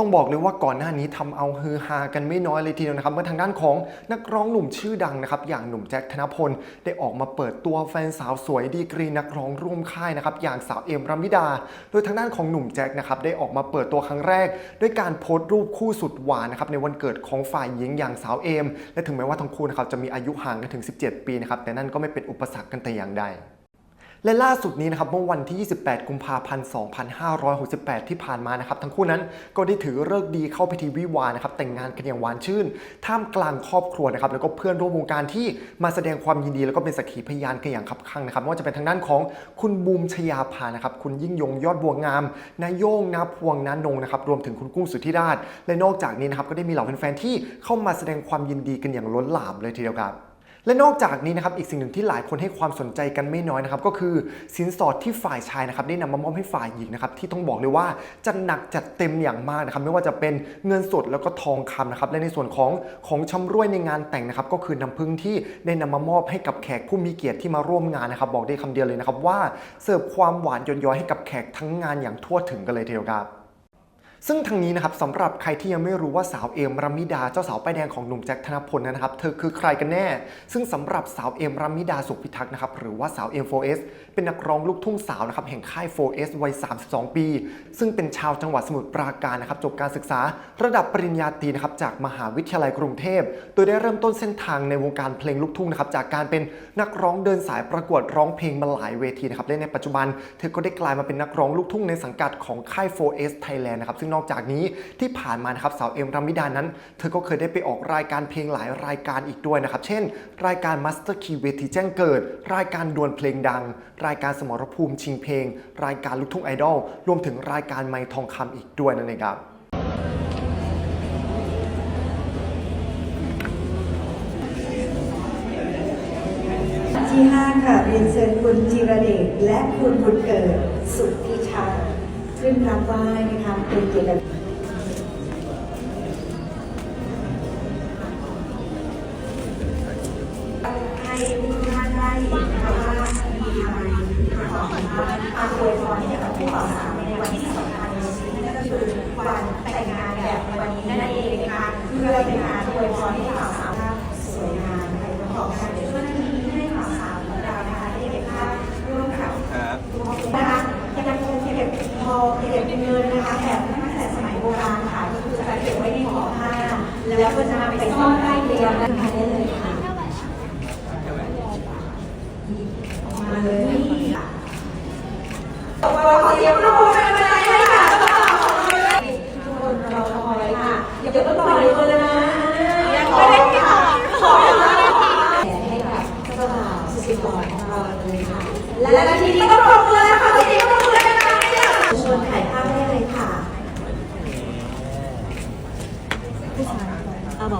้องบอกเลยว่าก่อนหน้านี้ทำเอาฮือฮากันไม่น้อยเลยทีเดียวนะครับเมื่อทางด้านของนักร้องหนุ่มชื่อดังนะครับอย่างหนุ่มแจ็คธนพลได้ออกมาเปิดตัวแฟนสาวสวยดีกรีนักร้องร่วมค่ายนะครับอย่างสาวเอมรามิดา โดยทางด้านของหนุ่มแจ็คนะครับได้ออกมาเปิดตัวครั้งแรก ด้วยการโพสต์รูปคู่สุดหวานนะครับในวันเกิดของฝ่ายหญิงอย่างสาวเอมและถึงแม้ว่าทั้งคู่นะครับจะมีอายุห่างกันถึง 17 ปีนะครับแต่นั่นก็ไม่เป็นอุปสรรคกันแต่อย่างใด และล่าสุดนี้นะครับเมื่อวันที่ 28 กุมภาพันธ์ 2568 ที่ผ่านมานะครับทั้งคู่นั้นก็ได้ถือเลิกดีเข้าพิธีวิวาห์นะครับแต่งงานกันอย่างหวานชื่น ท่ามกลางครอบครัวนะครับแล้วก็เพื่อนร่วมวงการที่มาแสดงความยินดีแล้วก็เป็นสักขีพยานกันอย่างขับขั่งนะครับไม่ว่าจะเป็นทางด้านของคุณบูมชยาภานะครับคุณยิ่งยงยอดบัวงามนายโยงนาพวงนานงนะครับรวมถึงคุณกุ้งสุทธิราชและนอกจากนี้นะครับก็ได้มีเหล่าแฟนๆที่เข้ามาแสดงความยินดีกันอย่างล้นหลามเลยทีเดียวครับ และนอกจากนี้นะครับอีกสิ่งหนึ่งที่หลายคนให้ความสนใจกันไม่น้อยนะครับก็คือสินสอดที่ฝ่ายชายนะครับได้นำมามอบให้ฝ่ายหญิงนะครับที่ต้องบอกเลยว่าจะหนักจัดเต็มอย่างมากนะครับไม่ว่าจะเป็นเงินสดแล้วก็ทองคำนะครับและในส่วนของของชำรวยในงานแต่งนะครับก็คือน้ำพึ่งที่ได้นำมามอบให้กับแขกผู้มีเกียรติที่มาร่วมงานนะครับบอกได้คำเดียวเลยนะครับว่าเสิร์ฟความหวานยดย้อยให้กับแขกทั้งงานอย่างทั่วถึงกันเลยทีเดียวครับ ซึ่งทางนี้นะครับสำหรับใครที่ยังไม่รู้ว่าสาวเอมรามิดาเจ้าสาวป้ายแดงของหนุ่มแจ็คธนพลนะครับ เธอคือใครกันแน่ ซึ่งสำหรับสาวเอมรามิดาสุพิทักษ์นะครับหรือว่าสาวเอม 4S เป็นนักร้องลูกทุ่งสาวนะครับแห่งค่าย 4S วัย 32 ปี ซึ่งเป็นชาวจังหวัดสมุทรปราการนะครับจบการศึกษา ระดับปริญญาตรีนะครับจากมหาวิทยาลัยกรุงเทพ โดยได้เริ่มต้นเส้นทางในวงการเพลงลูกทุ่งนะครับจากการเป็นนักร้องเดินสายประกวดร้องเพลงมาหลายเวทีนะครับและในปัจจุบัน เธอก็ได้กลายมาเป็นนักร้องลูกทุ่งในสังกัดของค่าย 4S Thailand นะครับซึ่งนอกจากนี้ที่ผ่านมานะครับสาวเอ็มรามิดานั้น เธอก็เคยได้ไปออกรายการเพลงหลายรายการอีกด้วยนะครับ เช่น รายการ Master Key เวทีแจ้งเกิด รายการดวลเพลงดัง รายการสมรภูมิชิงเพลง รายการลูกทุ่งไอดอลรวมถึงรายการไมค์ทองคำอีกด้วยนั่นเองครับที่ 5 ค่ะเรียนเชิญคุณจิรเดชและคุณบุญเกิดสุทธิชัย ขึ้นรับไหว้นะคะเป็นเกียรติใแล้วก็จะนำไปซ่อนใต้เตียงนะคะได้เลยค่ะมาเลยค่ะขอเสียงปรบมือเป็นกำลังใจให้ค่ะทุกคนรอคอยค่ะอย่าเพิ่งปล่อยเลยนะยังไม่ได้ขอขอให้กับเจ้าบ่าวสุดหล่อของเราเลยค่ะและทีนี้ก็ปรบมือแล้วค่ะทีนี้ก็ปรบมือแล้วนะคะชวนถ่ายภาพ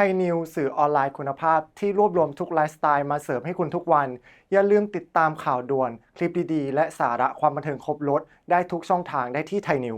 ทยนิวสื่อออนไลน์คุณภาพที่รวบรวมทุกไลฟ์สไตล์มาเสิร์ฟให้คุณทุกวัน อย่าลืมติดตามข่าวด่วน คลิปดีๆ และสาระความบันเทิงครบรถได้ทุกช่องทางได้ที่ไทยนิว